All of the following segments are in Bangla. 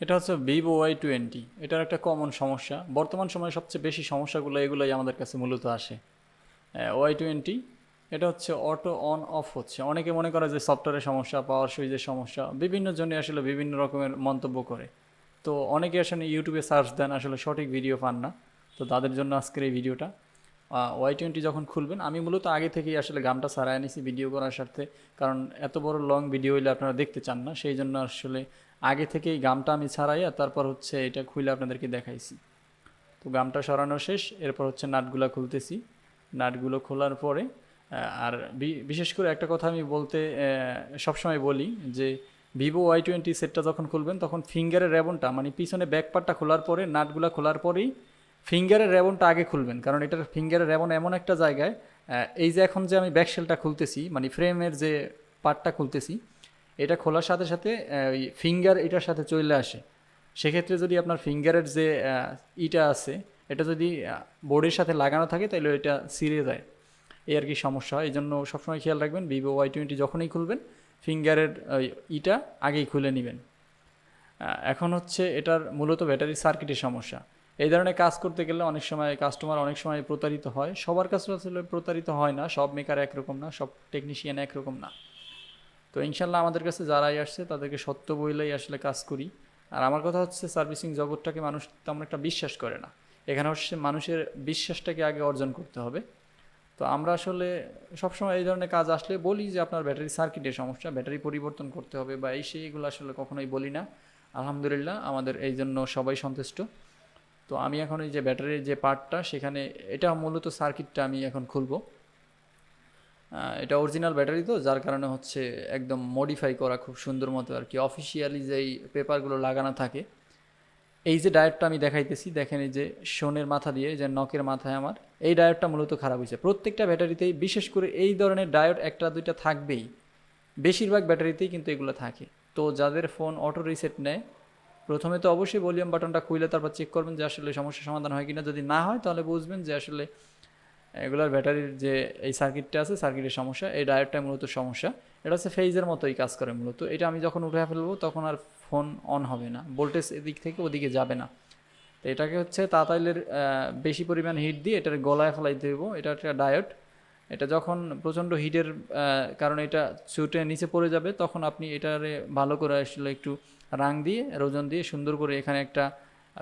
এটা হচ্ছে ভিভো ওয়াই টোয়েন্টি এটার একটা কমন সমস্যা। বর্তমান সময়ে সবচেয়ে বেশি সমস্যাগুলো এগুলোই আমাদের কাছে মূলত আসে। ওয়াই টোয়েন্টি এটা হচ্ছে অটো অন অফ হচ্ছে। অনেকে মনে করে যে সফটওয়্যারের সমস্যা পাওয়ার সুইচের সমস্যা, বিভিন্ন জনে আসলে বিভিন্ন রকমের মন্তব্য করে। তো অনেকে আসলে ইউটিউবে সার্চ দেন, আসলে সঠিক ভিডিও পান না। তো তাদের জন্য আজকের এই ভিডিওটা ওয়াই টোয়েন্টি যখন খুলবেন, আমি মূলত আগে থেকেই আসলে গামটা সারায় নিছি ভিডিও করার স্বার্থে, কারণ এত বড় লং ভিডিও হইলে আপনারা দেখতে চান না, সেই জন্য আসলে আগে থেকেই গামটা আমি ছাড়াইয়া তারপর হচ্ছে এটা খুলে আপনাদেরকে দেখাইছি। তো গামটা সরানো শেষ, এরপর হচ্ছে নাটগুলো খুলতেছি। নাটগুলো খোলার পরে আর বিশেষ করে একটা কথা আমি বলতে সবসময় বলি যে ভিভো ওয়াই টোয়েন্টি সেটটা যখন খুলবেন, তখন ফিঙ্গারের রেবনটা মানে পিছনে ব্যাক পার্টটা খোলার পরে, নাটগুলো খোলার পরেই ফিঙ্গারের রেবনটা আগে খুলবেন, কারণ এটার ফিঙ্গারের রেবন এমন একটা জায়গায় এই যে এখন যে আমি ব্যাকশেলটা খুলতেছি মানে ফ্রেমের যে পার্টটা খুলতেছি, এটা খোলার সাথে সাথে ওই ফিঙ্গার এটার সাথে চলে আসে। সেক্ষেত্রে যদি আপনার ফিঙ্গারের যে ইটা আছে, এটা যদি বোর্ডের সাথে লাগানো থাকে তাহলে এটা সিরে যায়। এই আর কি সমস্যা হয় এই জন্য সবসময় খেয়াল রাখবেন ভিভো ওয়াই টোয়েন্টি যখনই খুলবেন, ফিঙ্গারের ইটা আগেই খুলে নেবেন। এখন হচ্ছে এটার মূলত ব্যাটারি সার্কিটের সমস্যা। এই ধরনের কাজ করতে গেলে অনেক সময় কাস্টমার অনেক সময় প্রতারিত হয়। সবার কাছে আসলে প্রতারিত হয় না। সব মেকার একরকম না, সব টেকনিশিয়ান একরকম না। তো ইনশাল্লাহ আমাদের কাছে যারাই আসছে, তাদেরকে সত্য বইলেই আসলে কাজ করি। আর আমার কথা হচ্ছে সার্ভিসিং জগৎটাকে মানুষ তেমন একটা বিশ্বাস করে না। এখানে হচ্ছে মানুষের বিশ্বাসটাকে আগে অর্জন করতে হবে। তো আমরা আসলে সবসময় এই ধরনের কাজ আসলে বলি যে, আপনার ব্যাটারি সার্কিটের সমস্যা ব্যাটারি পরিবর্তন করতে হবে বা এই সেইগুলো আসলে কখনোই বলি না। আলহামদুলিল্লাহ, আমাদের এই জন্য সবাই সন্তুষ্ট। তো আমি এখন এই যে ব্যাটারির যে পার্টটা, সেখানে এটা মূলত সার্কিটটা আমি এখন খুলব। এটা অরিজিনাল ব্যাটারি তো, যার কারণে হচ্ছে একদম মডিফাই করা খুব সুন্দর মতো আর কি। অফিসিয়ালি যেই পেপারগুলো লাগানো থাকে, এই যে ডায়েটটা আমি দেখাইতেছি, দেখেন এই যে শোনের মাথা দিয়ে যে নকের মাথায় আমার, এই ডায়েটটা মূলত খারাপ হয়েছে প্রত্যেকটা ব্যাটারিতেই, বিশেষ করে এই ধরনের ডায়েট একটা দুইটা থাকবেই। বেশিরভাগ ব্যাটারিতেই কিন্তু এগুলো থাকে। তো যাদের ফোন অটো রিসেট নেয় প্রথমে তো অবশ্যই ভলিউম বাটনটা খুলে তারপর চেক করবেন যে আসলে সমস্যার সমাধান হয় কিনা। যদি না হয়, তাহলে বুঝবেন যে আসলে এগুলার ব্যাটারির যে এই সার্কিটটা আছে, সার্কিটের সমস্যা এই ডায়োডটা মূলত সমস্যা। এটা হচ্ছে ফেজের মতোই কাজ করে মূলত। এটা আমি যখন উঠে ফেলব, তখন আর ফোন অন হবে না। ভোল্টেজ এদিক থেকে ওদিকে যাবে না। তো এটাকে হচ্ছে তাতাইলের বেশি পরিমাণ হিট দিয়ে এটার গলায় ফেলাই দেবো এটা একটা ডায়োড এটা যখন প্রচণ্ড হিটের কারণে এটা চুটে নিচে পড়ে যাবে, তখন আপনি এটারে ভালো করে আসলে একটু রাং দিয়ে, রোজন দিয়ে সুন্দর করে এখানে একটা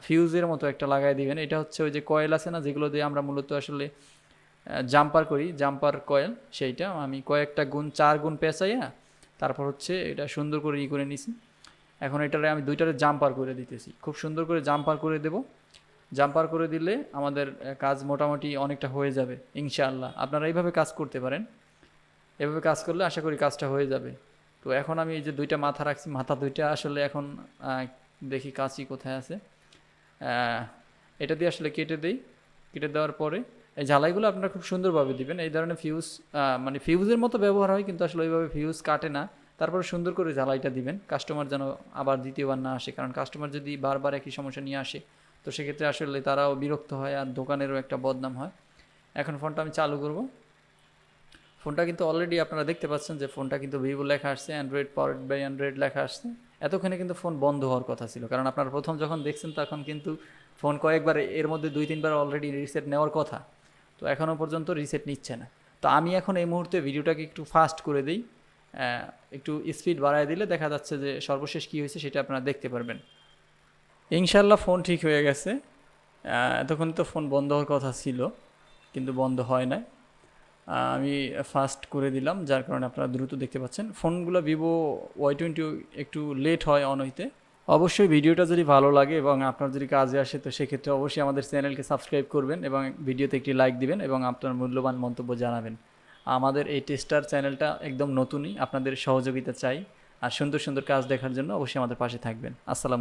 ফিউজের মতো একটা লাগাই দিবেন। এটা হচ্ছে ওই যে কয়েল আছে না, যেগুলো দিয়ে আমরা মূলত আসলে জাম্পার করি, জাম্পার কয়েল, সেইটা আমি কয়েকটা গুণ, চার গুণ পেঁচাইয়া তারপর হচ্ছে এটা সুন্দর করে ই করে নিছি। এখন এটারে আমি দুইটারে জাম্পার করে দিতেছি। খুব সুন্দর করে জাম্পার করে দেব। জাম্পার করে দিলে আমাদের কাজ মোটামুটি অনেকটা হয়ে যাবে, ইনশাআল্লাহ। আপনারা এইভাবে কাজ করতে পারেন। এভাবে কাজ করলে আশা করি কাজটা হয়ে যাবে। তো এখন আমি এই যে দুইটা মাথা রাখছি, মাথা দুইটা আসলে এখন দেখি কাঁচি কোথায় আছে। এটা দিয়ে আসলে কেটে দেই। কেটে দেওয়ার পরে এই ঝালাইগুলো আপনারা খুব সুন্দরভাবে দিবেন। এই ধরনের ফিউজ মানে ফিউজের মতো ব্যবহার হয়, কিন্তু আসলে ওইভাবে ফিউজ কাটে না। তারপরে সুন্দর করে ঝালাইটা দিবেন। কাস্টমার যেন আবার দ্বিতীয়বার না আসে, কারণ কাস্টমার যদি বারবার একই সমস্যা নিয়ে আসে তো সেক্ষেত্রে আসলে তারাও বিরক্ত হয় আর দোকানেরও একটা বদনাম হয়। এখন ফোনটা আমি চালু করব। ফোনটা কিন্তু অলরেডি আপনারা দেখতে পাচ্ছেন যে ফোনটা কিন্তু ভিভো লেখা আসছে অ্যান্ড্রয়েড পাওয়ার্ড বাই অ্যান্ড্রয়েড লেখা আসছে। এতক্ষণে কিন্তু ফোন বন্ধ হওয়ার কথা ছিল। কারণ আপনারা প্রথম যখন দেখছেন তখন কিন্তু ফোন কয়েকবার, এর মধ্যে দুই, তিনবার অলরেডি রিসেট নেওয়ার কথা। তো এখনও পর্যন্ত রিসেট নিচ্ছে না। তো আমি এখন এই মুহূর্তে ভিডিওটাকে একটু ফাস্ট করে দিই। একটু স্পিড বাড়ায় দিলে দেখা যাচ্ছে যে সর্বশেষ কী হয়েছে সেটা আপনারা দেখতে পারবেন। ইনশাল্লাহ ফোন ঠিক হয়ে গেছে। এতক্ষণ তো ফোন বন্ধ হওয়ার কথা ছিল, কিন্তু বন্ধ হয় নাই। আমি ফাস্ট করে দিলাম, যার কারণে আপনারা দ্রুত দেখতে পাচ্ছেন। ফোনগুলো ভিভো ওয়াই টোয়েন্টি একটু লেট হয় অন হইতে। অবশ্যই ভিডিওটা যদি ভালো লাগে এবং আপনার যদি কাজে আসে, তো সেক্ষেত্রে অবশ্যই আমাদের চ্যানেলকে সাবস্ক্রাইব করবেন এবং ভিডিওতে একটি লাইক দিবেন এবং আপনার মূল্যবান মন্তব্য জানাবেন। আমাদের এই টেস্টার চ্যানেলটা একদম নতুনই, আপনাদের সহযোগিতা চাই। আর সুন্দর সুন্দর কাজ দেখার জন্য অবশ্যই আমাদের পাশে থাকবেন। আসসালামু